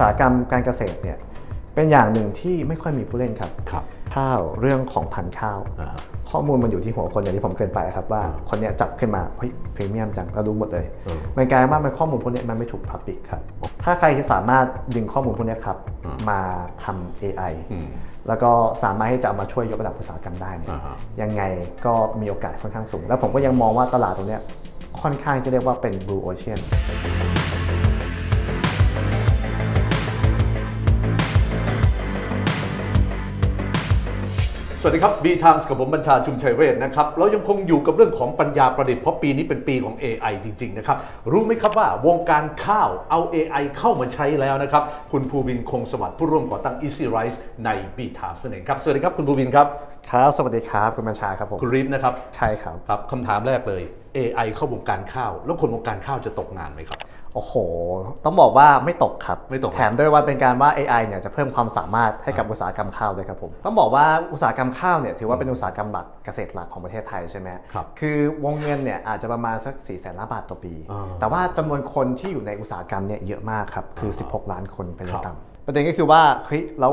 สาหกรรมการเกษตรเนี่ยเป็นอย่างหนึ่งที่ไม่ค่อยมีผู้เล่นครับครับ ข้าวเรื่องของพันธุ์ข้าวอ่าฮะข้อมูลมันอยู่ที่หัวคนอย่างที่ผมเคยไปครับว่าคนเนี้ยจับขึ้นมาเฮ้ยพรีเมียมจังก็รู้หมดเลยเออมันกลายเป็นว่ามันข้อมูลพวกเนี้ยมันไม่ถูกพับปิกครับ ถ้าใครที่สามารถดึงข้อมูลพวกเนี้ยครับมาทำ AI อืมแล้วก็สามารถที่จะเอามาช่วยยกระดับอุตสาหกรรมได้เนี่ยอ่าฮะยังไงก็มีโอกาสค่อนข้างสูง แล้วผมก็ยังมองว่าตลาดตรงเนี้ยค่อนข้างจะเรียกว่าเป็น blue ocean สวัสดีครับ B Times กับผมบัญชาชุมชัยเวชนะครับ เรายังคงอยู่กับเรื่องของปัญญาประดิษฐ์เพราะปีนี้เป็นปีของ AI จริง ๆ นะครับ รู้ไหมครับว่าวงการข้าวเอา AI เข้ามาใช้แล้วนะครับ คุณภูวินคงสวัสดิ์ผู้ร่วมก่อตั้ง Easy Rice ใน B Times นั่นเองครับ สวัสดีครับคุณภูวินครับ ครับ สวัสดีครับคุณบัญชาครับผมคุณรีฟนะครับ ใช่ครับ ครับคำถามแรกเลย AI เข้าวงการข้าว แล้วคนวงการข้าวจะตกงานไหมครับ โอ้โห ต้องบอกว่าไม่ตกครับไม่ตกแถมด้วยว่าเป็นการว่า AI เนี่ยจะเพิ่มความสามารถให้กับอุตสาหกรรมข้าวด้วยครับผม ต้องบอกว่าอุตสาหกรรมข้าวเนี่ยถือว่าเป็นอุตสาหกรรมหลักเกษตรหลักของประเทศไทยใช่ไหมครับคือวงเงินเนี่ยอาจจะประมาณสัก4ี่แสนล้านบาทต่อปีอ่าแต่ว่าจำนวนคนที่อยู่ในอุตสาหกรรมเนี่ยเยอะมากครับคือ 16 ล้านคนเป็นอย่างครับต่ำประเด็นก็คือว่าเฮ้ยแล้ว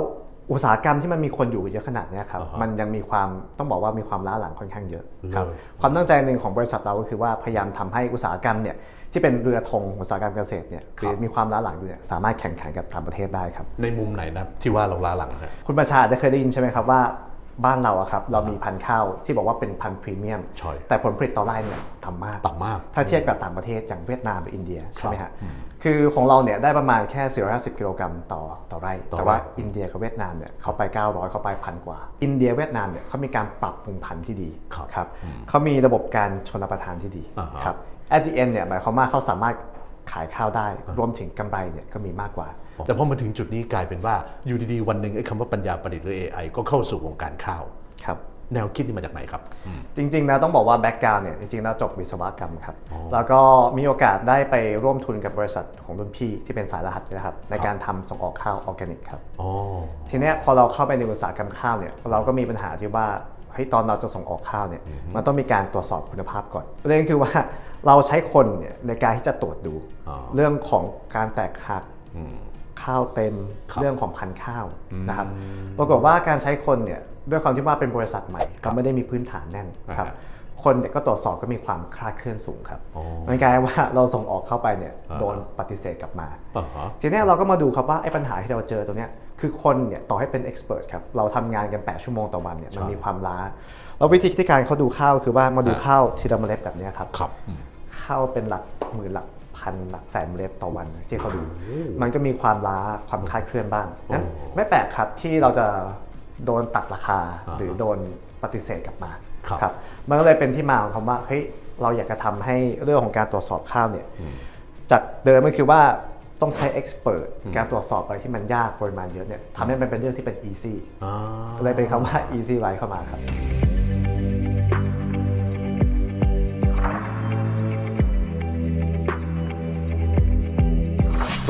อุตสาหกรรมที่มันมีคนอยู่เยอะขนาดเนี้ยครับอ่าฮะมันยังมีความต้องบอกว่ามีความล้าหลังค่อนข้างเยอะครับเลยความตั้งใจหนึ่งของบริษัทเราก็คือว่าพยายามทำให้อุตสาหกรรมเนี่ยที่เป็นเรือธงอุตสาหกรรมเกษตรเนี่ยหรือมีความล้าหลังอยู่เนี่ยสามารถแข่งขันกับต่างประเทศได้ครับในมุมไหนนะที่ว่าเราล้าหลังฮะคุณประชาอาจจะเคยได้ยินใช่ไหมครับว่า บ้านเราอะครับเรามีพันธุ์ข้าวที่บอกว่าเป็นพันธุ์พรีเมียม ใช่ แต่ผลผลิตต่อไร่เนี่ยต่ำมาก ต่ำมาก ถ้าเทียบกับต่างประเทศอย่างเวียดนามหรืออินเดียใช่ไหมฮะคือของเราเนี่ยได้ประมาณแค่ 450 กิโลกรัมต่อต่อไร่ ต่อไร่ แต่ว่าอินเดียกับเวียดนามเนี่ยเขาไป 900 เขาไปพันกว่า อินเดียเวียดนามเนี่ยเขามีการปรับปรุงพันธุ์ที่ดีครับครับเขามีระบบการชนรับประทานที่ดีอ่าฮะ ครับ at the end เนี่ยหมายความว่าเขาสามารถ ขายข้าวได้ รวมถึงกำไรเนี่ยก็มีมากกว่า แต่พอมาถึงจุดนี้กลายเป็นว่าอยู่ดีๆ วันหนึ่งไอ้คำว่าปัญญาประดิษฐ์หรือ AI ก็เข้าสู่วงการข้าวครับแนวคิดนี่มาจากไหนครับ จริงๆนะต้องบอกว่าแบ็กกราวน์เนี่ยจริงๆแล้วจบวิศวกรรมครับ แล้วก็มีโอกาสได้ไปร่วมทุนกับบริษัทของรุ่นพี่ที่เป็นสายรหัสเนยนะครับในการทำส่งออกข้าวออร์แกนิกครับอ๋อทีเนี้ยพอเราเข้าไปในอุตสาหกรรมข้าวเนี่ยเราก็มีปัญหาที่ว่า เฮ้ยตอนเราจะส่งออกข้าวเนี่ยมันต้องมีการตรวจสอบคุณภาพก่อนประเด็นคือว่าเราใช้คนเนี่ยในการที่จะตรวจดูอ๋อเรื่องของการแตกหักอืมข้าวเต็มครับเรื่องของพันธุ์ข้าวนะครับปรากฏว่าการใช้คนเนี่ยด้วยความที่ว่าเป็นบริษัทใหม่ก็ไม่ได้มีพื้นฐานแน่นครับอ่าฮะคนเนี่ยก็ตรวจสอบก็มีความคลาดเคลื่อนสูงครับอ๋อมันกลายว่าเราส่งออกเข้าไปเนี่ยอ่าฮะโดนปฏิเสธกลับมาอ่าฮะทีเนี้ยเราก็มาดูครับว่าไอ้ปัญหาที่เราเจอตรงเนี้ย คือคนเนี่ยต่อให้เป็นเอ็กซ์เพรสครับเราทำงานกัน 8 ชั่วโมงต่อวันเนี่ยมันใช่มีความล้า แล้ววิธีที่การเขาดูข้าวคือว่ามาดูอ่าข้าวทีละเมล็ดแบบเนี้ยครับครับอืมข้าวเป็นหลักหมื่นหลักพันหลักแสนเมล็ดต่อวันที่เขาดู มันก็มีความล้าความคลาดเคลื่อนบ้างนั้นโอ้ไม่แปลกครับที่เราจะโดนตัดราคาอ่าฮะหรือโดนปฏิเสธกลับมาครับมันก็เลยเป็นที่มาของคำว่าเฮ้ยเราอยากจะทำให้เรื่องของการตรวจสอบข้าวเนี่ยจากเดิมก็คือว่า ต้องใช้เอ็กซ์เพรสการตรวจสอบอะไรที่มันยากปริมาณเยอะเนี่ยทำให้มันเป็นเรื่องที่เป็น easy อ่าก็เลยเป็นคำว่า easy right เข้ามาครับ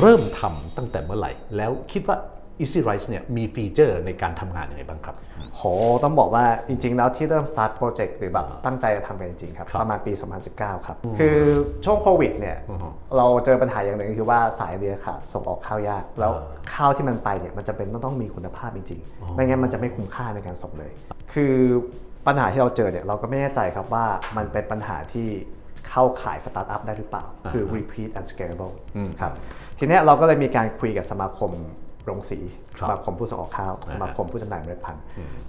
เริ่มทำตั้งแต่เมื่อไหร่ แล้วคิดว่า Easy Rice เนี่ยมีฟีเจอร์ในการทำงานยังไงบ้างครับ โห ต้องบอกว่าจริงๆ แล้วที่เริ่ม start project หรือแบบตั้งใจจะทำกันจริงๆ ครับครับประมาณปี 2019 ครับ คือช่วงโควิดเนี่ยอือฮึเราเจอปัญหาอย่างหนึ่งก็คือว่าสายเรือขาดส่งออกข้าวยาก แล้วอ่าข้าวที่มันไปเนี่ยมันจะเป็นต้องต้องมีคุณภาพจริงๆ ไม่งั้นมันจะไม่คุ้มค่าในการส่งเลย คือปัญหาที่เราเจอเนี่ยเราก็ไม่แน่ใจครับว่ามันเป็นปัญหาที่เข้าขายสตาร์ทอัพได้หรือเปล่า คือ repeat and scalable ครับทีเนี้ยเราก็เลยมีการคุยกับสมาคม โรงสีครัสบมาคมผู้ส่งออกข้าว สมาคมผู้จำหน่ายเมล็ดพันธุ์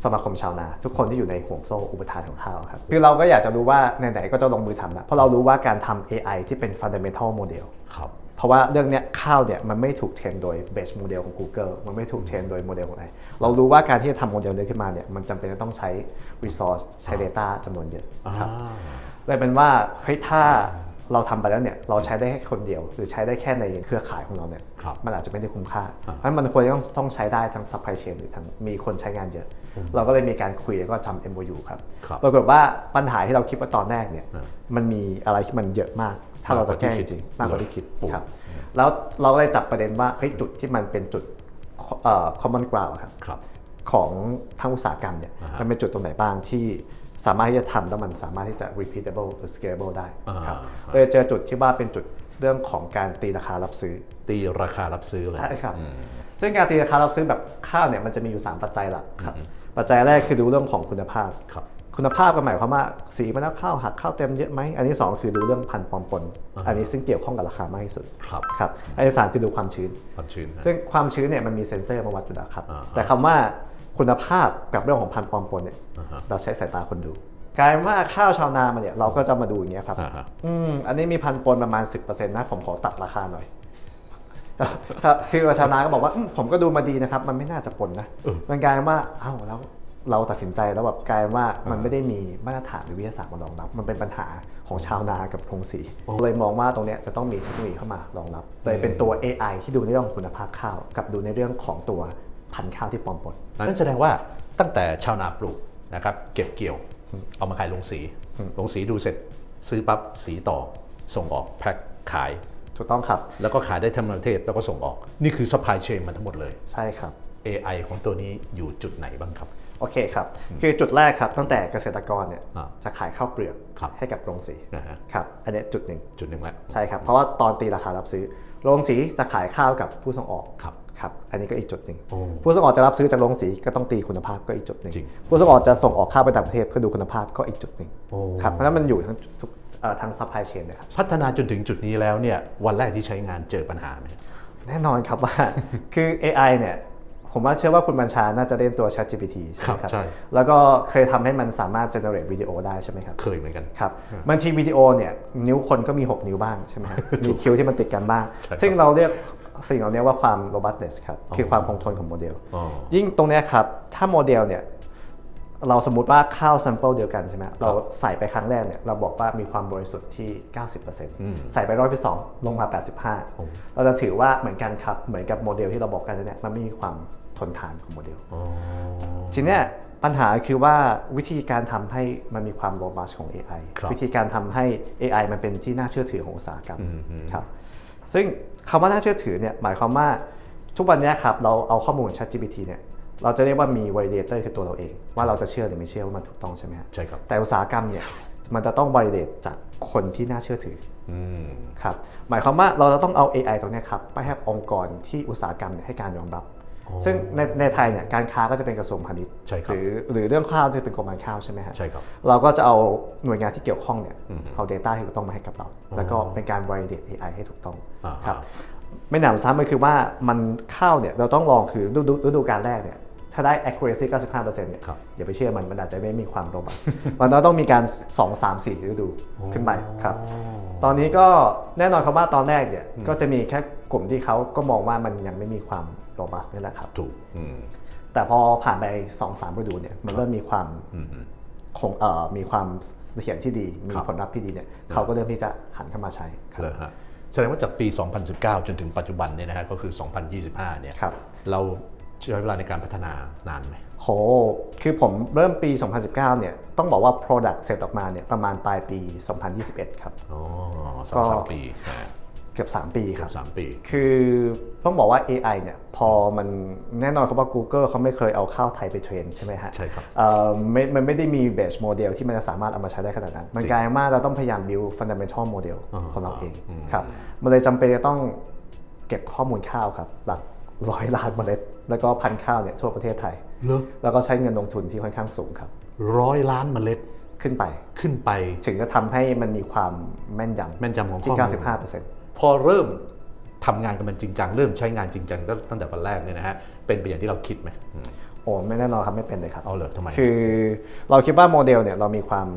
สมาคมชาวนา ทุกคนที่อยู่ในห่วงโซ่อุปทานของข้าวครับคือเราก็อยากจะรู้ว่าไหนๆก็จะลงมือทำนะเพราะเรารู้ว่าการทำ AI ที่เป็น fundamental model ครับเพราะว่าเรื่องเนี้ยข้าวเนี่ยมันไม่ถูกเทรนโดย base model ของ Google มันไม่ถูกเทรนโดยโมเดลของไหนเรารู้ว่าการที่จะทำโมเดลนี้ขึ้นมาเนี่ยมันจำเป็นจะต้องใช้ resource ใช้ data จำนวนเยอะครับอ่าเลยเป็นว่าเฮ้ยถ้า เราทำไปแล้วเนี่ยเราใช้ได้แค่คนเดียว หรือใช้ได้แค่ในเครือข่ายของเราเนี่ยครับมันอาจจะไม่ได้คุ้มค่า เพราะฉะนั้นมันควรจะต้องต้องใช้ได้ทั้ง supply chain หรือทั้งมีคนใช้งานเยอะ เราก็เลยมีการคุยแล้วก็ทำ MOU ครับครับปรากฏว่าปัญหาที่เราคิดว่าตอนแรกเนี่ยอ่ามันมีอะไรที่มันเยอะมาก ถ้าเราจะแก้จริงๆมากกว่าที่คิดครับแล้วเราก็เลยจับประเด็นว่าเฮ้ยจุดที่มันเป็นจุดเอ่อ common ground อะครับครับของทางอุตสาหกรรมเนี่ยอ่าฮะมันเป็นจุดตรงไหนบ้างที่ สามารถที่จะทำแล้วมันสามารถที่จะ repeatable หรือ scalable ได้ครับอ่าเลยเจอจุดที่ว่าเป็นจุดเรื่องของการตีราคารับซื้อ ตีราคารับซื้อเลยใช่ครับอืมซึ่งการตีราคารับซื้อแบบข้าวเนี่ยมันจะมีอยู่ 3 ปัจจัยหลักครับ ปัจจัยแรกคือดูเรื่องของคุณภาพครับคุณภาพก็หมายความว่าสีมะนาวข้าวหักข้าวเต็มเยอะไหมอันที่สองคือดูเรื่องพันธุ์ปลอมปน อันนี้ซึ่งเกี่ยวข้องกับราคามากที่สุดครับครับอันที่สามคือดูความชื้นความชื้นฮะซึ่งความชื้นเนี่ยมันมีเซ็นเซอร์มาวัดอยู่แล้วครับอ่าแต่คำว่า คุณภาพกับเรื่องของพันธุ์ปลอมปนเนี่ยอ่าฮะเราใช้สายตาคนดูกลายเป็นว่าข้าวชาวนามาเนี่ยเราก็จะมาดูอย่างเงี้ยครับอ่าฮะอืมอันนี้มีพันธุ์ปนประมาณ 10%นะผมขอตัดราคาหน่อยครับคือชาวนาก็บอกว่าอืมผมก็ดูมาดีนะครับ มันไม่น่าจะปนนะเออมันกลายเป็นว่าเอ้าแล้วเราตัดสินใจแล้วแบบกลายเป็นว่ามันไม่ได้มีมาตรฐานหรือวิทยาศาสตร์มารองรับ มันเป็นปัญหาของชาวนากับโรงสีเลยมองว่าตรงเนี้ยจะต้องมีเทคโนโลยีเข้ามารองรับเลยเป็นตัว AI ที่ดูในเรื่องของคุณภาพข้าว กับดูในเรื่องของตัว พันธุ์ข้าวที่ปลอมปนนั่นแสดงว่าตั้งแต่ชาวนาปลูกนะครับเก็บเกี่ยวเอามาขายลงสีลงสีดูเสร็จซื้อปั๊บสีต่อส่งออกแพ็คขายถูกต้องครับ แล้วก็ขายได้ทั้งประเทศแล้วก็ส่งออก นี่คือ supply chain มันทั้งหมดเลย ใช่ครับ AI ของตัวนี้อยู่จุดไหนบ้างครับ โอเคครับ คือจุดแรกครับ ตั้งแต่เกษตรกรเนี่ยอ่าจะขายข้าวเปลือกครับให้กับโรงสีนะฮะครับ อันเนี้ยจุดหนึ่งจุดหนึ่งแล้ว ใช่ครับ เพราะว่าตอนตีราคารับซื้อ โรงสีจะขายข้าวกับผู้ส่งออกครับครับ อันนี้ก็อีกจุดหนึ่งโอ้ผู้ส่งออกจะรับซื้อจากโรงสีก็ต้องตีคุณภาพก็อีกจุดหนึ่งจริงผู้ส่งออกจะส่งออกข้าวไปต่างประเทศเพื่อดูคุณภาพก็อีกจุดหนึ่งโอ้ครับ เพราะฉะนั้นมันอยู่ทั้งทุกเอ่อทั้งซัพพลายเชนเลยครับพัฒนาจนถึงจุดนี้แล้วเนี่ยวันแรกที่ใช้งานเจอปัญหาไหมแน่นอนครับว่าคือ AI เนี่ย ผมว่าเชื่อว่าคุณบัญชาน่าจะเล่นตัว ChatGPT ใช่ไหมครับครับใช่แล้วก็เคยทำให้มันสามารถ generate วิดีโอได้ใช่ไหมครับ เคยเหมือนกัน ครับบางทีวิดีโอเนี่ยนิ้วคนก็มี 6 นิ้วบ้างใช่ไหมครับ มีคิ้วที่มันติดกันบ้างใช่ครับซึ่งเราเรียกสิ่งเหล่านี้ว่าความ robustness ครับ คือความคงทนของโมเดลอ๋อยิ่งตรงเนี้ยครับ ถ้าโมเดลเนี่ยเราสมมติว่าข้าว sample เดียวกันใช่ไหมเราใส่ไปครั้งแรกเนี่ยเราบอกว่ามีความบริสุทธิ์ที่ 90%ใส่ไปร้อยที่สองลงมา 85 เราจะถือว่าเหมือนกันครับ เหมือนกับโมเดลที่เราบอกกันเนี่ยมันไม่มีความ ทนทานของโมเดลอ๋อทีเนี้ยปัญหาคือว่าวิธีการทำให้มันมีความโรบัสของ AI ครับวิธีการทำให้ AI มันเป็นที่น่าเชื่อถือของอุตสาหกรรมครับซึ่งคำว่าน่าเชื่อถือเนี่ยหมายความว่าทุกวันเนี้ยครับเราเอาข้อมูล ChatGPT เนี่ยเราจะเรียกว่ามี validator คือตัวเราเอง ว่าเราจะเชื่อหรือไม่เชื่อว่ามันถูกต้องใช่ไหมฮะใช่ครับแต่อุตสาหกรรมเนี่ยมันจะต้อง validate จากคนที่น่าเชื่อถืออืมครับหมายความว่าเราจะต้องเอา AI ตรงเนี้ยครับไปให้องค์กรที่อุตสาหกรรมเนี่ยให้การยอมรับ ซึ่งในในไทยเนี่ยการค้าก็จะเป็นกระทรวงพาณิชย์ใช่ครับหรือหรือเรื่องข้าวจะเป็นกรมการข้าวใช่ไหมฮะใช่ครับเราก็จะเอาหน่วยงานที่เกี่ยวข้องเนี่ยเอา Data ที่ถูกต้องมาให้กับเรา แล้วก็เป็นการ validate AI ให้ถูกต้องอ่าครับไม่หนำซ้ำมันคือว่ามันข้าวเนี่ยเราต้องลองคือฤดูฤดูการแรกเนี่ยถ้าได้ accuracy 95%เนี่ยครับอย่าไปเชื่อมันมันอาจจะไม่มีความ robust มันต้องมีการ 2 3 4ฤดูขึ้นไปครับตอนนี้ก็แน่นอนครับว่าตอนแรกเนี่ยก็จะมีแค่กลุ่มที่เขาก็มองว่ามันยังไม่มีความ robust นี่แหละครับถูกอืมแต่พอผ่านไป2อสามฤดูเนี่ยมันเริ่มมีความคงเอ่อมีความเสถียรที่ดี มีครับผลลัพธ์ที่ดีเนี่ยเขาก็เริ่มที่จะหันเข้ามาใช้ครับเลยฮะแสดงว่าจากปี 2019 จนถึงปัจจุบันเนี่ยนะฮะก็คือ 2025 เนี่ยครับเราใช้เวลาในการพัฒนานานไหมโห คือผมเริ่มปี 2019 เนี่ย ต้องบอกว่า Product เสร็จออกมาเนี่ยประมาณปลายปี 2021 ครับ อ๋อสองสามปีนะฮะ เกือบ 3 ปีคเกืรัอบบสามปี คือต้องบอกว่า AI เนี่ยพอมันแน่นอนครับว่า Google เขาไม่เคยเอาข้าวไทยไปเทรนใช่ไหมฮะใช่ครับเอ่อไม่มันไม่ได้มี base model ที่มันจะสามารถเอามาใช้ได้ขนาดนั้น มันกลายมาเราต้องพยายาม build fundamental model อ่าของเราเองอืมครับมันเลยจำเป็นจะต้องเก็บข้อมูลข้าวครับ หลักร้อยล้านเมล็ด แล้วก็พันธุ์ข้าวเนี่ยทั่วประเทศไทยเหรอแล้วก็ใช้เงินลงทุนที่ค่อนข้างสูงครับร้อยล้านเมล็ดขึ้นไปขึ้นไป ถึงจะทำให้มันมีความแม่นยำแม่นยำของที่ข้อมูล95% พอเริ่มทำงานกับมันจริงจังเริ่มใช้งานจริงจังก็ตั้งแต่วันแรกเนี่ยนะฮะเป็นไปอย่างที่เราคิดไหมอืมโอ้ไม่แน่นอนครับไม่เป็นเลยครับเอาเลยทำไมคือเราคิดว่าโมเดลเนี่ยเรามีความ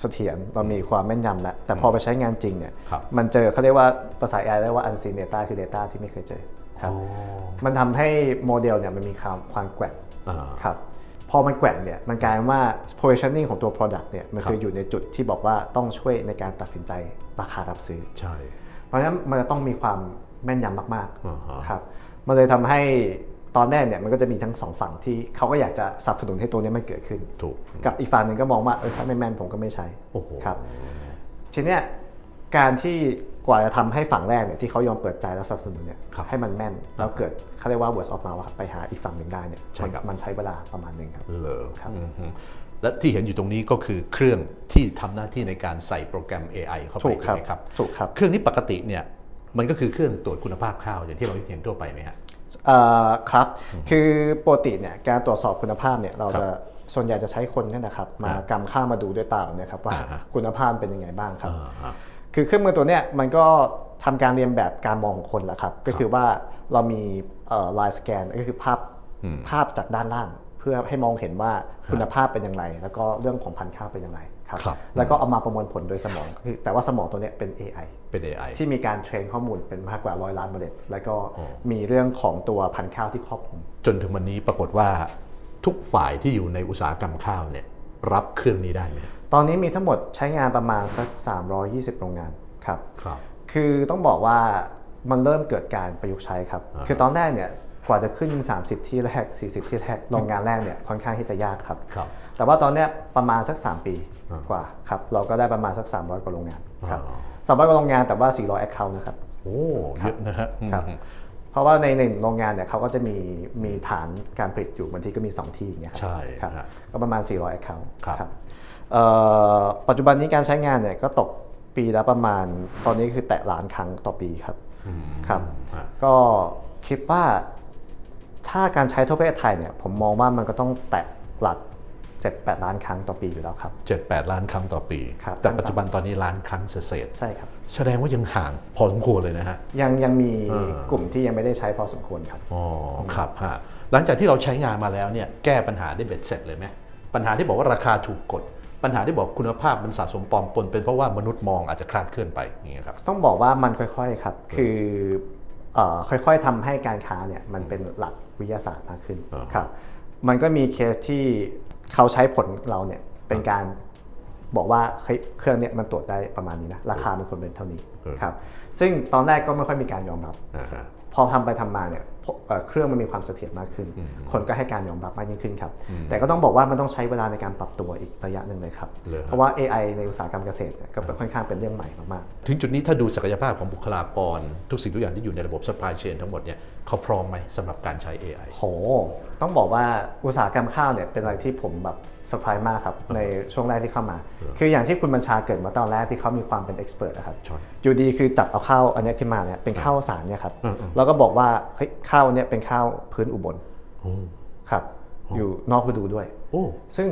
เสถียรเรามีความแม่นยำแล้วแต่พอไปใช้งานจริงเนี่ยครับมันเจอเขาเรียกว่าภาษา AI เรียกว่า unseen data คือ data ที่ไม่เคยเจอครับอ๋อมันทำให้โมเดลเนี่ยมันมีความความแกว่งอ่าครับพอมันแกว่งเนี่ยมันกลายเป็นว่า positioning ของตัว product เนี่ยมันครับคืออยู่ในจุดที่บอกว่าต้องช่วยในการตัดสินใจราคารับซื้อใช่เพ ราะฉะนั้นมันจะต้องมีความแม่นยำมากอ่าฮะๆครับมันเลยทำให้ตอนแรกเนี่ยมันก็จะมีทั้งสองฝั่งที่เขาก็อยากจะสนับสนุนให้ตัวเนี้มันเกิดขึ้นถูกกับอีกฝั่งหนึ่งก็มองว่าเออถ้าไม่แม่นผมก็ไม่ใช้โอ้โหครับทีเนี้ยการที่กว่าจะทำให้ฝั่งแรกเนี่ยที่เขายอมเปิดใจแล้วสนับสนุนเนี่ยครับให้มันแม่นแล้วเกิดเขาเรียกว่า words of mouth อะไปหาอีกฝั่งหนึ่งได้เนี่ยใช่ครับมันมันใช้เวลาประมาณหนึ่งครับเลอครับอืมฮึ และที่เห็นอยู่ตรงนี้ก็คือเครื่องที่ทำหน้าที่ในการใส่โปรแกรม AI เข้าไปถูกครับใช่ไหมครับถูกครับ เครื่องนี้ปกติเนี่ยมันก็คือเครื่องตรวจคุณภาพข้าวอย่างที่เราเห็นทั่วไปไหมฮะเอ่อครับ คือปกติเนี่ยการตรวจสอบคุณภาพเนี่ยเราจะส่วนใหญ่จะใช้คนเนี่ยนะครับมากำข้าวมาดูด้วยตาแบบเนี้ครับว่าอ่าฮะคุณภาพเป็นยังไงบ้างครับอ่าคือเครื่องมือตัวเนี้ยมันก็ทำการเรียนแบบการมองของคนแหละครับ ก็คือว่าเรามีไลน์สแกนก็คือภาพภาพจากด้านล่างเพื่อให้มองเห็นว่าคุณภาพเป็นอย่างไร แล้วก็เรื่องของพันธุ์ข้าวเป็นอย่างไรครับครับแล้วก็เอามาประมวลผลโดยสมองคือแต่ว่าสมองตัวเนี้ยเป็น AI เป็น AI ที่มีการเทรนข้อมูลเป็นมากกว่าร้อยล้านเมล็ดแล้วก็อ๋อมีเรื่องของตัวพันธุ์ข้าวที่ครอบคลุม จนถึงวันนี้ปรากฏว่าทุกฝ่ายที่อยู่ในอุตสาหกรรมข้าวเนี่ยรับเครื่องนี้ได้ไหมตอนนี้มีทั้งหมดใช้งานประมาณสัก 320 โรงงานครับครับ คือต้องบอกว่ามันเริ่มเกิดการประยุกต์ใช้ครับอ่าคือตอนแรกเนี่ย กว่าจะขึ้น 30 ที่แรก 40 ที่แรกโรงงานแรกเนี่ยค่อนข้างที่จะยากครับครับแต่ว่าตอนเนี้ยประมาณสัก 3 ปีอ่ากว่าครับเราก็ได้ประมาณสัก 300 กว่าโรงงานครับอ๋อสามร้อยกว่าโรงงานแต่ว่า 400 account นะครับโอ้เยอะนะฮะครับอืมเพราะว่าในหนึ่งโรงงานเนี่ยเขาก็จะมีมีฐานการผลิตอยู่บางทีก็มี 2 ที่อย่างเงี้ยครับใช่ครับฮะก็ประมาณ 400 account ครับเอ่อปัจจุบันนี้การใช้งานเนี่ยก็ตกปีละประมาณตอนนี้คือแตะล้านครั้งต่อปีครับครับฮะก็คิดว่า ถ้าการใช้ทั่วประเทศไทยเนี่ยผมมองว่ามันก็ต้องแตะหลัก 7-8 ล้านครั้งต่อปีอยู่แล้วครับเจ็ดแปดล้านครั้งต่อปี ครับแต่ปัจจุบันตอนนี้ล้านครั้งเศษใช่ครับๆแสดงว่ายังห่างพอสมควรเลยนะฮะ ยังยังมีเออกลุ่มที่ยังไม่ได้ใช้พอสมควรครับ อ๋อครับฮะหลังจากที่เราใช้งานมาแล้วเนี่ยแก้ปัญหาได้เบ็ดเสร็จเลยไหมปัญหาที่บอกว่าราคาถูกกด ปัญหาที่บอกคุณภาพมันสะสมปลอมปนเป็นเพราะว่ามนุษย์มองอาจจะคลาดเคลื่อนไปอย่างเงี้ยครับ ต้องบอกว่ามันค่อยๆครับ คือเอ่อค่อยๆทำให้การค้าเนี่ยมันเป็นหลัก วิทยาศาสตร์มากขึ้นอ่าครับมันก็มีเคสที่เขาใช้ผลเราเนี่ยเป็นการบอกว่าเฮ้ยเครื่องเนี่ยมันตรวจได้ประมาณนี้นะราคามันควรเป็นเท่านี้ครับซึ่งตอนแรกก็ไม่ค่อยมีการยอมรับอ่าฮะพอทำไปทำมาเนี่ยพวกเอ่อ เครื่องมันมีความเสถียรมากขึ้น คนก็ให้การยอมรับมากยิ่งขึ้นครับ แต่ก็ต้องบอกว่ามันต้องใช้เวลาในการปรับตัวอีกระยะหนึ่งเลยครับเลยฮะเพราะว่า AI ในอุตสาหกรรมเกษตรเนี่ยก็เป็นค่อนข้างเป็นเรื่องใหม่มากๆ ถึงจุดนี้ถ้าดูศักยภาพของบุคลากร ทุกสิ่งทุกอย่างที่อยู่ในระบบ supply chain ทั้งหมดเนี่ยเขาพร้อมไหมสำหรับการใช้ AI โห ต้องบอกว่าอุตสาหกรรมข้าวเนี่ยเป็นอะไรที่ผมแบบ เซอร์ไพรส์มากครับ ในช่วงแรกที่เข้ามา คืออย่างที่คุณบัญชาเกิดมาตอนแรกที่เขามีความเป็นเอ็กซ์เพรสนะครับใช่อยู่ดีคือจับเอาข้าวอันเนี้ยขึ้นมาเนี่ยเป็นข้าวสารเนี่ยครับอืมอืมแล้วก็บอกว่าเฮ้ยข้าวเนี่ยเป็นข้าวพื้นอุบลโอ้ครับ อยู่นอกฤดูด้วยโอ้ซึ่ง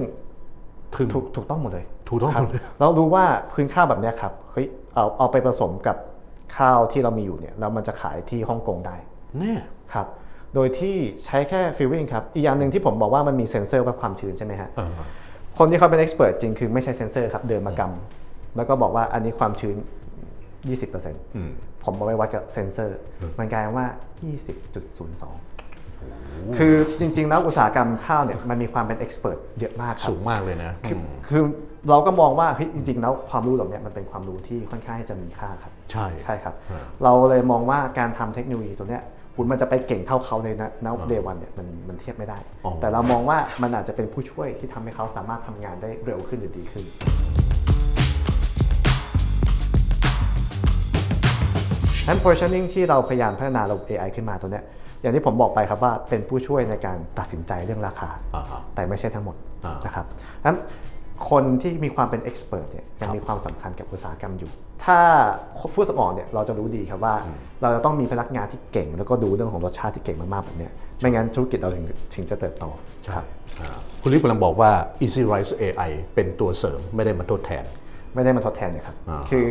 ถึงถูกถูกต้องหมดเลยถูกต้องครับหมดเลยเรารู้ว่าพื้นข้าวแบบเนี้ยครับเฮ้ยเอาเอาไปผสมกับข้าวที่เรามีอยู่เนี่ยแล้วมันจะขายที่ฮ่องกงได้แน่ครับ โดยที่ใช้แค่ฟิลลิ่งครับ อีกอย่างหนึ่งที่ผมบอกว่ามันมีเซ็นเซอร์วัดความชื้นใช่ไหมฮะอ่าคนที่เขาเป็นเอ็กซ์เพรสจริงคือไม่ใช่เซ็นเซอร์ครับเดินมากำแล้วก็บอกว่าอันนี้ความชื้น 20%อืมผมเอาไปวัดกับเซ็นเซอร์ มันกลายเป็นว่า 20.02คือจริงๆแล้วอุตสาหกรรมข้าวเนี่ยมันมีความเป็นเอ็กซ์เพรสเยอะมากครับสูงมากเลยนะคือมคือเราก็มองว่าเฮ้ยจริง ๆ แล้วความรู้เหล่านี้มันเป็นความรู้ที่ค่อนข้างที่จะมีค่าครับ ใช่ใช่ครับอ่าเราเลยมองว่าการทำเทคโนโลยีตัวเนี้ย คุณมันจะไปเก่งเท่าเขาเลยนะณเดวันเนี่ยมันมันเทียบไม่ได้อ๋อแต่เรามองว่ามันอาจจะเป็นผู้ช่วยที่ทำให้เขาสามารถทำงานได้เร็วขึ้นหรือดีขึ้นนั้น positioning ที่เราพยายามพัฒนาระบบ AI ขึ้นมาตัวเนี้ยอย่างที่ผมบอกไปครับว่าเป็นผู้ช่วยในการตัดสินใจเรื่องราคาอ่าฮะแต่ไม่ใช่ทั้งหมดอ่านนะครับนั้น คนที่มีความเป็น expert เนี่ยยังมีความสำคัญกับอุตสาหกรรมอยู่ ถ้าผู้ส่งออกเนี่ยเราจะรู้ดีครับว่า เราจะต้องมีพนักงานที่เก่ง แล้วก็ดูเรื่องของรสชาติที่เก่งมากๆแบบเนี้ยไม่งั้นธุรกิจเราถึงถึงจะเติบโตครับอ่าคุณลิฟกำลังบอกว่า Easy Rise AI เป็นตัวเสริมไม่ได้มาทดแทน ไม่ได้มาทดแทนเลยครับอ่าคือ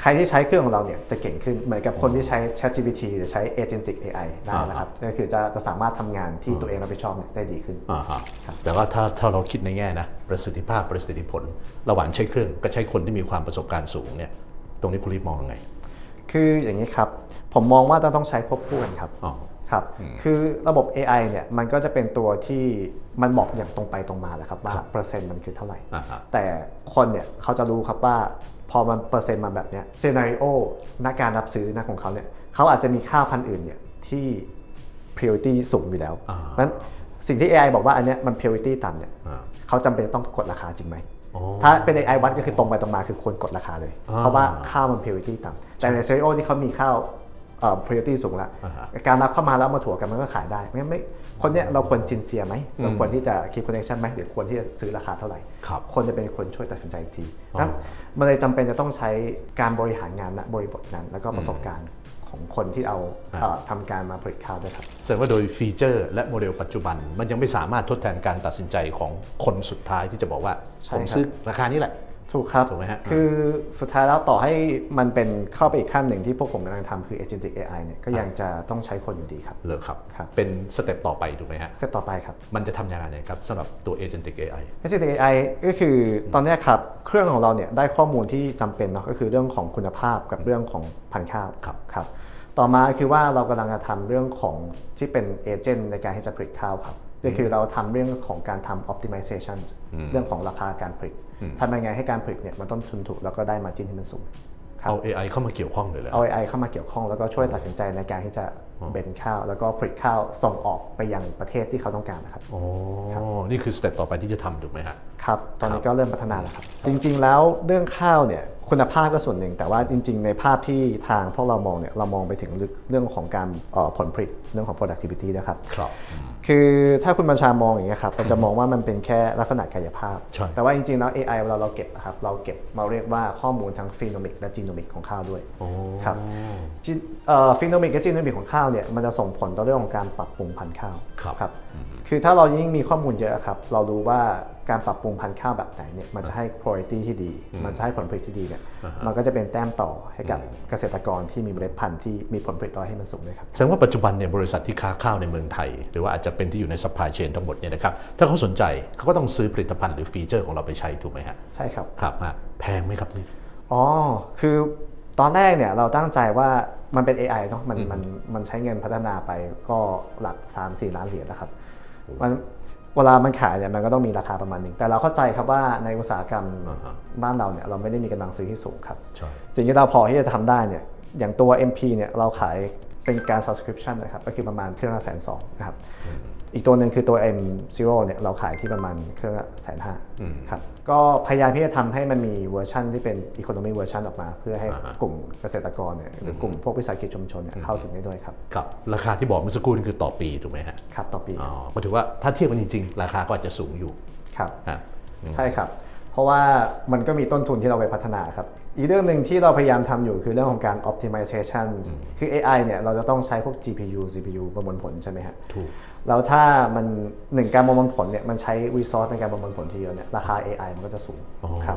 ใครที่ใช้เครื่องของเราเนี่ยจะเก่งขึ้นเหมือนกับคนที่ใช้ ChatGPT หรือใช้ Agentic AI ได้นะครับก็คือจะจะสามารถทำงานที่ตัวเองรับผิดชอบเนี่ยได้ดีขึ้น อ่าฮะครับแต่ว่าถ้าถ้าเราคิดในแง่นะประสิทธิภาพประสิทธิผล ระหว่างใช้เครื่องก็ใช้คนที่มีความประสบการณ์สูงเนี่ยตรงนี้คุณลิฟมองยังไงคืออย่างนี้ครับ ผมมองว่าจะต้องใช้ควบคู่กันครับอ๋อ ครับ คือระบบ AI เนี่ยมันก็จะเป็นตัวที่มันบอกอย่างตรงไปตรงมาแหละครับว่าเปอร์เซ็นต์มันคือเท่าไหร่ อ่าฮะ แต่คนเนี่ยเขาจะรู้ครับว่า พอมันเปอร์เซ็นต์มาแบบเนี้ยซีนารีโอนักการรับซื้อนักของเขาเนี่ยเขาอาจจะมีข้าวพันธุ์อื่นเนี่ยที่ priority สูงอยู่แล้วอ่าเพราะฉะนั้นสิ่งที่ AI บอกว่าอันเนี้ยมัน priority ต่ำเนี่ยอ่าเขาจำเป็นต้องกดราคาจริงไหมอ๋อถ้าเป็น AI วัดก็คือตรงไปตรงมาคือควรกดราคาเลยอ่าเพราะว่าข้าวมัน priority ต่ำแต่ในซีนารีโอที่เขามีข้าวเอ่อ priority สูงละอ่าฮะการรับเข้ามาแล้วเอามาถั่วกันมันก็ขายได้ไม่ไม่คนเนี้ยเราควรซินเซียไหมเราควรที่จะ keep connection ไหมหรือควรที่จะซื้อราคาเท่าไหร่ครับคนจะเป็นคนช่วยตัดสินใจอีกทีอ๋อนั้นมันเลยจำเป็นจะต้องใช้การบริหารงานณบริบทนั้น แล้วก็ประสบการณ์ของคนที่เอาอ่าเอ่อทำการมาผลิตข้าวด้วยครับแสดงว่าโดยฟีเจอร์ และโมเดลปัจจุบัน มันยังไม่สามารถทดแทนการตัดสินใจของคนสุดท้ายที่จะบอกว่าใช่ผมครับซื้อราคานี้แหละ ถูกครับ ถูกไหมฮะคือสุดท้ายแล้วต่อให้มันเป็นเข้าไปอีกขั้นหนึ่งที่พวกผมกำลังทำคือ agentic AI เนี่ยก็ยังจะต้องใช้คนอยู่ดีครับเลยครับ ครับ เป็นสเต็ปต่อไปถูกไหมฮะเซตต่อไปครับ มันจะทำยังไงครับสำหรับตัว Agentic AI agentic AI ก็คือตอนเนี้ยครับเครื่องของเราเนี่ยได้ข้อมูลที่จำเป็นเนาะก็คือเรื่องของคุณภาพกับเรื่องของพันธุ์ข้าวครับครับ ต่อมาคือว่าเรากำลังจะทำเรื่องของที่เป็นเอเจนต์ในการที่จะผลิตข้าวครับ ก็คือเราทำเรื่องของการทำ optimization เรื่องของราคาการผลิตทำยังไงให้การผลิตเนี่ยมันต้นทุนถูกแล้วก็ได้มาจิ้นที่มันสูงครับเอา AI เข้ามาเกี่ยวข้องเลยเหรอเอา AI เข้ามาเกี่ยวข้องแล้วก็ช่วยตัดสินใจในการที่จะ เบนข้าว แล้วก็ผลิตข้าวส่งออกไปยังประเทศที่เขาต้องการนะครับอ๋อนี่คือสเต็ปต่อไปที่จะทำถูกไหมฮะครับ ตอนนี้ก็เริ่มพัฒนาแล้วครับ จริงๆแล้วเรื่องข้าวเนี่ยคุณภาพก็ส่วนหนึ่ง แต่ว่าจริง ๆ ในภาพที่ทางพวกเรามองเนี่ยเรามองไปถึงลึกเรื่องของการเอ่อผลผลิตเรื่องของ productivity นะครับครับคือถ้าคุณบัญชามองอย่างเงี้ยครับเราจะมองว่ามันเป็นแค่ลักษณะกายภาพใช่แต่ว่าจริงๆแล้ว AI เวลาเราเก็บนะครับเราเก็บมาเรียกว่าข้อมูลทั้งฟีโนมิกและจีโนมิกของข้าวด้วยโอ้ครับฟีโนมิกและจีโนมิกของข้าวเนี่ยมันจะส่งผลต่อเรื่องของการปรับปรุงพันธุ์ข้าวครับครับคือถ้าเรายิ่งมีข้อมูลเยอะครับ เรารู้ว่าการปรับปรุงพันธุ์ข้าวแบบไหนเนี่ยมันจะให้คุณภาพที่ดี มันจะให้ผลผลิตที่ดีเนี่ยมันก็จะเป็นแต้มต่อให้กับเกษตรกรที่มีเมล็ดพันธุ์ที่มีผลผลิตต่อให้มันสูงด้วยครับแสดงว่าปัจจุบันเนี่ยบริษัทที่ค้าข้าวในเมืองไทย หรือว่าอาจจะเป็นที่อยู่ใน supply chain ทั้งหมดเนี่ยนะครับถ้าเขาสนใจเขาก็ต้องซื้อผลิตภัณฑ์หรือฟีเจอร์ของเราไปใช้ถูกไหมฮะใช่ครับครับฮะแพงไหมครับนี่อ๋อคือ ตอนแรกเนี่ยเราตั้งใจว่ามันเป็น AI เนาะมันมันมันใช้เงินพัฒนาไปก็หลัก 3-4 ล้านเหรียญนะครับมันเวลามันขายเนี่ยมันก็ต้องมีราคาประมาณหนึ่งแต่เราเข้าใจครับว่าในอุตสาหกรรมอ่าฮะบ้านเราเนี่ยเราไม่ได้มีกำลังซื้อที่สูงครับใช่สิ่งที่เราพอที่จะทำได้เนี่ยอย่างตัว MP เนี่ยเราขายเป็นการ subscription นะครับก็คือประมาณเครื่องละแสนสองนะครับ อีกตัวหนึ่งคือตัว M0 เนี่ยเราขายที่ประมาณเครื่องละแสนห้าครับ ก็พยายามที่จะทำให้มันมีเวอร์ชันที่เป็น economy version ออกมา เพื่อให้อ่าฮะกลุ่มเกษตรกรเนี่ยหรือกลุ่มพวกวิสาหกิจชุมชนเนี่ยเข้าถึงได้ด้วยครับ ครับ ราคาที่บอกเมื่อสักครู่นี่คือต่อปีถูกไหมฮะ ครับ ต่อปีอ๋อก็ถือว่าถ้าเทียบกันจริงๆ ราคาก็อาจจะสูงอยู่ ครับอะใช่ครับ เพราะว่ามันก็มีต้นทุนที่เราไปพัฒนาครับอีกเรื่องหนึ่งที่เราพยายามทำอยู่คือเรื่องของการ optimization คือ AI เนี่ยเราจะต้องใช้พวก GPU CPU ประมวลผลใช่ไหมฮะ ถูก แล้วถ้ามันหนึ่งการประมวลผลเนี่ยมันใช้ resource ในการประมวลผลที่เยอะเนี่ยราคา AI มันก็จะสูงอ๋อครับ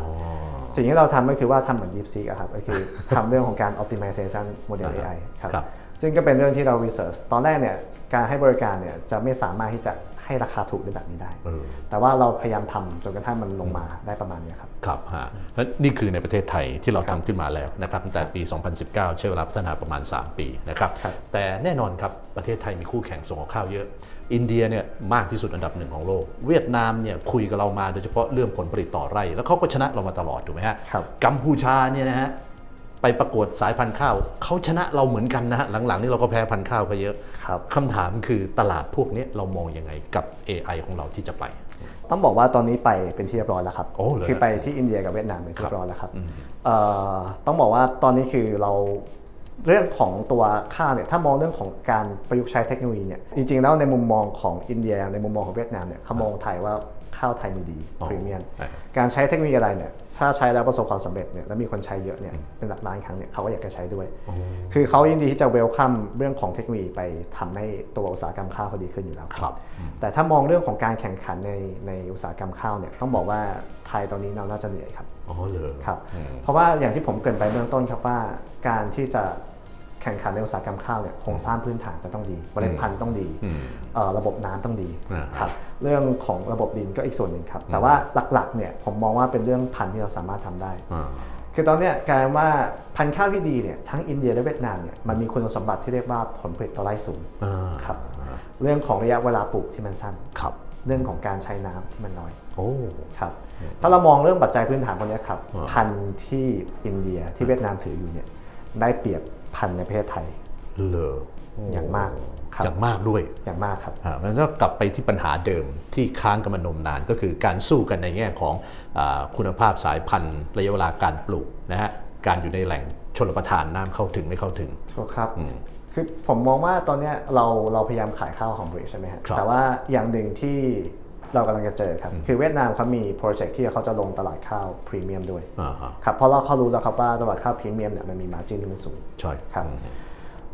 สิ่งที่เราทำก็คือว่าทำเหมือน DeepSeek อะครับก็คือทำเรื่องของการ optimization โมเดล AI ครับครับซึ่งก็เป็นเรื่องที่เรา research ตอนแรกเนี่ยการให้บริการเนี่ยจะไม่สามารถที่จะให้ราคาถูกได้แบบนี้ได้เออแต่ว่าเราพยายามทำจนกระทั่งมันลงมาได้ประมาณเนี้ยครับ ครับฮะแล้วนี่คือในประเทศไทยที่เราทำขึ้นมาแล้วนะครับตั้งแต่ปี 2019 ใช้เวลาพัฒนาประมาณ 3 ปีนะครับครับแต่แน่นอนครับประเทศไทยมีคู่แข่งส่งออกข้าวเยอะ อินเดียเนี่ยมากที่สุดอันดับหนึ่งของโลก เวียดนามเนี่ยคุยกับเรามาโดยเฉพาะเรื่องผลผลิตต่อไร่ แล้วเขาก็ชนะเรามาตลอดถูกไหมฮะครับกัมพูชาเนี่ยนะฮะไปประกวดสายพันธุ์ข้าวเขาชนะเราเหมือนกันนะฮะหลังๆนี่เราก็แพ้พันธุ์ข้าวเขาเยอะครับคำถามคือตลาดพวกนี้เรามองยังไงกับ AI ของเราที่จะไป ต้องบอกว่าตอนนี้ไปเป็นที่เรียบร้อยแล้วครับโอ้เหรอคือไปที่อินเดียกับเวียดนามเป็นที่เรียบร้อยแล้วครับเอ่อต้องบอกว่าตอนนี้คือเรา เรื่องของตัวข้าวเนี่ยถ้ามองเรื่องของการประยุกต์ใช้เทคโนโลยีเนี่ยจริงๆแล้วในมุมมองของอินเดีย ในมุมมองของเวียดนามเนี่ยเขามองไทยว่าข้าวไทยมีดีอ๋อพรีเมียมใช่การใช้เทคโนโลยีอะไรเนี่ยถ้าใช้แล้วประสบความสำเร็จเนี่ยแล้วมีคนใช้เยอะเนี่ยเป็นหลักล้านครั้งเนี่ยเขาก็อยากจะใช้ด้วย คือเขายินดีที่จะเวลคัมเรื่องของเทคโนโลยีไปทำให้ตัวอุตสาหกรรมข้าวเขาดีขึ้นอยู่แล้วครับ แต่ถ้ามองเรื่องของการแข่งขันในในอุตสาหกรรมข้าวเนี่ยต้องบอกว่าไทยตอนนี้เราน่าจะเหนื่อยครับอ๋อเลยครับเพราะว่าอย่างที่ผมเกรินไปเบื้องต้นครับว่าการที่จะ แข่งขันในอุตสาหกรรมข้าวเนี่ยโครงสร้างพื้นฐานจะต้องดีเมล็ดพันธุ์ต้องดีอืมเอ่อระบบน้ำต้องดีอ่าครับเรื่องของระบบดินก็อีกส่วนหนึ่งครับ แต่ว่าหลักๆเนี่ยผมมองว่าเป็นเรื่องพันธุ์ที่เราสามารถทำได้อ่าคือตอนเนี้ยกลายเป็นว่าพันธุ์ข้าวที่ดีเนี่ยทั้งอินเดียและเวียดนามเนี่ยมันมีคุณสมบัติที่เรียกว่าผลผลิตต่อไร่สูงอ่าครับเรื่องของระยะเวลาปลูกที่มันสั้นครับเรื่องของการใช้น้ำที่มันน้อยโอ้ครับถ้าเรามองเรื่องปัจจัยพื้นฐานพวกเนี้ยครับอ่าพันธุ์ที่อินเดียที่เวียดนามถืออยู่เนี่ยได้เปรียบ พันธุ์ในประเทศไทยเลออย่างมากครับอย่างมากด้วยอย่างมากครับอ่ามันก็กลับไปที่ปัญหาเดิมที่ค้างกันมานมนานก็คือการสู้กันในแง่ของอาคุณภาพสายพันธุ์ระยะเวลาการปลูกนะฮะการอยู่ในแหล่งชลประทานน้ำเข้าถึงไม่เข้าถึงถูกครับคือผมมองว่าตอนเนี้ยเราเราพยายามขายข้าวหอมมะลิใช่ไหมฮะครับแต่ว่าอย่างหนึ่งที่ เรากำลังจะเจอครับ คือเวียดนามเขามีโปรเจกต์ที่เขาจะลงตลาดข้าวพรีเมียมด้วยอ่าฮะครับเพราะเราเขารู้แล้วครับว่าตลาดข้าวพรีเมียมเนี่ยมันมีมาจิ้นที่มันสูงใช่ครับ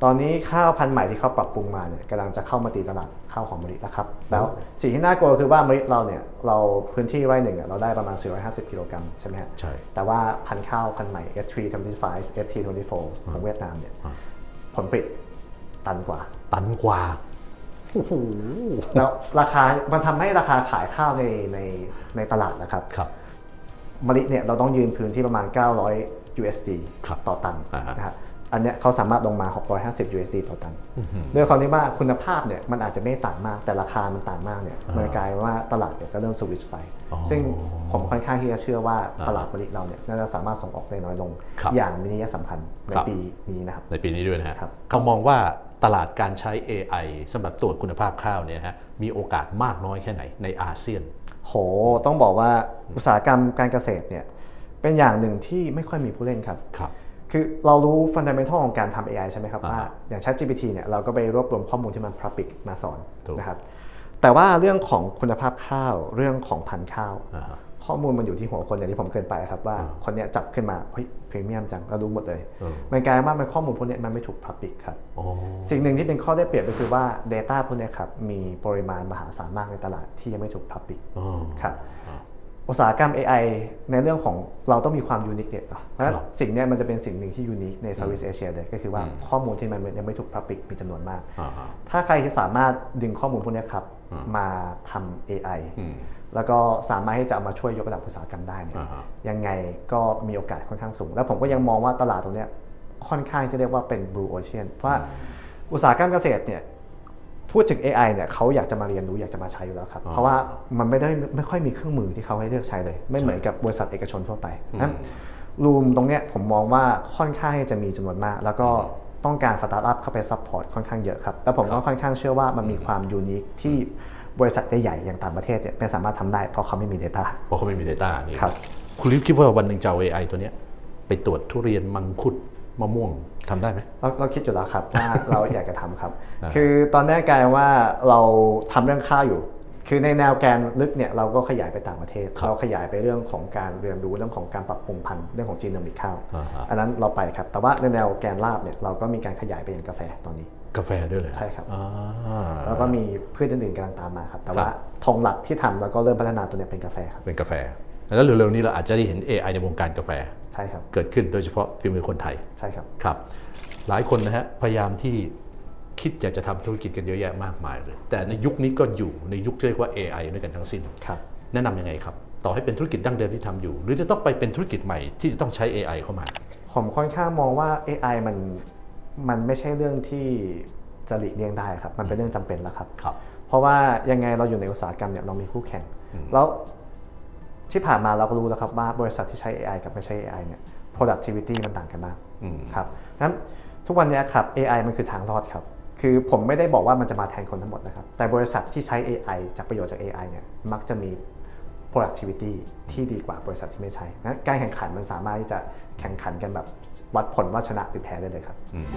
ตอนนี้ข้าวพันธุ์ใหม่ที่เขาปรับปรุงมาเนี่ยกำลังจะเข้ามาตีตลาดข้าวหอมมะลิแล้วครับ แล้วสิ่งที่น่ากลัวคือว่ามะลิเราเนี่ยเราพื้นที่ไร่หนึ่งเนี่ยเราได้ประมาณ 450 กิโลกรัมใช่ไหมฮะใช่แต่ว่าพันธุ์ข้าวพันธุ์ใหม่ S325 ST24 ของเวียดนามเนี่ยผลผลิตตันกว่า ตันกว่าโอ้โห แล้วราคา มันทำให้ราคาขายข้าวในในในตลาดนะครับครับมะลิเนี่ยเราต้องยืนพื้นที่ประมาณ 900 USD ครับต่อตันอ่าฮะนะครับอันเนี้ยเขาสามารถลงมา 650 USD ต่อตันด้วยความที่ว่าคุณภาพเนี่ยมันอาจจะไม่ต่างมากแต่ราคามันต่างมากเนี่ยมันกลายเป็นว่าตลาดเนี่ยจะเริ่มสวิตช์ไปอ๋อซึ่งผมค่อนข้างที่จะเชื่อว่าอ่าตลาดมะลิเราเนี่ยน่าจะสามารถส่งออกได้น้อยลงครับอย่างมีนัยสำคัญในครับปีนี้นะครับในปีนี้ด้วยนะฮะครับเขามองว่า ตลาดการใช้ AI สำหรับตรวจคุณภาพข้าวเนี่ยฮะมีโอกาสมากน้อยแค่ไหนในอาเซียน โห ต้องบอกว่าอุตสาหกรรมการเกษตรเนี่ยเป็นอย่างหนึ่งที่ไม่ค่อยมีผู้เล่นครับครับคือเรารู้ฟันดัมเ n ทัลของการทำ AI ใช่ไหมครับอ่าว่าอย่าง ChatGPT เนี่ยเราก็ไปรวบรวมข้อมูลที่มัน Public มาสอนถูกนะครับแต่ว่าเรื่องของคุณภาพข้าวเรื่องของพันธุ์ข้าวอ่าฮะ ข้อมูลมันอยู่ที่หัวคนอย่างที่ผมเคยไปครับว่าอ่าคนเนี้ยจับขึ้นมาเฮ้ยพรีเมียมจังก็รู้หมดเลยเออมันกลายเป็นว่ามันข้อมูลพวกเนี้ยมันไม่ถูก Public ครับอ๋อสิ่งหนึ่งที่เป็นข้อได้เปรียบก็คือว่า Data พวกเนี้ยครับมีปริมาณมหาศาลมากในตลาดที่ยังไม่ถูก Public อ๋อครับ อุตสาหกรรม AI ในเรื่องของเราต้องมีความยูนิคเด็ดเนาะเพราะฉะนั้นครับสิ่งเนี้ยมันจะเป็นสิ่งหนึ่งที่ยูนิคใน Southeast Asia เลยก็คือว่าข้อมูลที่มันยังไม่ถูก Public มีจำนวนมากอ่าฮะถ้าใครที่สามารถดึงข้อมูลพวกเนี้ยครับอืมมาทำ AI อืมแล้วก็สามารถที่จะเอามาช่วยยกระดับอุตสาหกรรมได้เนี่ยอ่าฮะยังไงก็มีโอกาสค่อนข้างสูง แล้วผมก็ยังมองว่าตลาดตรงเนี้ยค่อนข้างจะเรียกว่าเป็น blue ocean เพราะว่าอุตสาหกรรมเกษตรเนี่ย พูดถึง AI เนี่ยเขาอยากจะมาเรียนรู้อยากจะมาใช้อยู่แล้วครับอ๋อเพราะว่ามันไม่ได้ไม่ค่อยมีเครื่องมือที่เขาให้เลือกใช้เลย ไม่เหมือนกับบริษัทเอกชนทั่วไปนั้นรูมตรงเนี้ยผมมองว่าค่อนข้างจะมีจำนวนมาก แล้วก็ต้องการสตาร์ทอัพเข้าไปซัพพอร์ตค่อนข้างเยอะครับแล้วผมก็ค่อนข้างเชื่อว่ามันมีความยูนิคที่บริษัทใหญ่ๆอย่างต่างประเทศเนี่ยไม่สามารถทำได้เพราะเขาไม่มี Data เพราะเขาไม่มี Data นี่ครับคุณลิฟคิดว่าวันหนึ่งจะเอา AI ตัวเนี้ยไปตรวจทุเรียนมังคุด มะม่วงทำได้ไหมเราเราคิดอยู่แล้วครับว่าเราอยากจะทำครับอ่าคือตอนนี้กลายเป็นว่าเราทำเรื่องข้าวอยู่ คือในแนวแกนลึกเนี่ยเราก็ขยายไปต่างประเทศ เราขยายไปเรื่องของการเรียนรู้เรื่องของการปรับปรุงพันธุ์เรื่องของจีโนมิกข้าวอ่าฮะอันนั้นเราไปครับ แต่ว่าในแนวแกนราบเนี่ยเราก็มีการขยายไปยังกาแฟตอนนี้กาแฟด้วยเลยใช่ครับอ่าแล้วก็มีพืชอื่นๆกำลังตามมาครับ แต่ครับว่าธงหลักที่ทำแล้วก็เริ่มพัฒนาตัวเนี้เป็นกาแฟครับเป็นกาแฟแล้วเร็วๆนี้เราอาจจะได้เห็น AI ในวงการกาแฟ ใช่ครับ เกิดขึ้นโดยเฉพาะฝีมือคนไทยใช่ครับครับ หลายคนนะฮะพยายามที่คิดอยากจะทำธุรกิจกันเยอะแยะมากมายเลย แต่ในยุคนี้ก็อยู่ในยุคที่เรียกว่า AI ด้วยกันทั้งสิ้นครับแนะนำยังไงครับ ต่อให้เป็นธุรกิจดั้งเดิมที่ทำอยู่ หรือจะต้องไปเป็นธุรกิจใหม่ที่จะต้องใช้ AI เข้ามา ผมค่อนข้างมองว่า AI มันมันไม่ใช่เรื่องที่จะหลีกเลี่ยงได้ครับ มันเป็นเรื่องจำเป็นแล้วครับครับเพราะว่ายังไงเราอยู่ในอุตสาหกรรมเนี่ยเรามีคู่แข่ง แล้ว ที่ผ่านมาเราก็รู้แล้วครับว่าบริษัทที่ใช้ AI กับไม่ใช้ AI เนี่ย productivity มันต่างกันมากอืมครับนั้นทุกวันเนี้ยครับ AI มันคือทางรอดครับ คือผมไม่ได้บอกว่ามันจะมาแทนคนทั้งหมดนะครับ แต่บริษัทที่ใช้ AI จากประโยชน์จาก AI เนี่ยมักจะมี productivity ที่ดีกว่าบริษัทที่ไม่ใช้นั้นการแข่งขันมันสามารถที่จะแข่งขันกันแบบวัดผลว่าชนะหรือแพ้ได้เลยครับอืม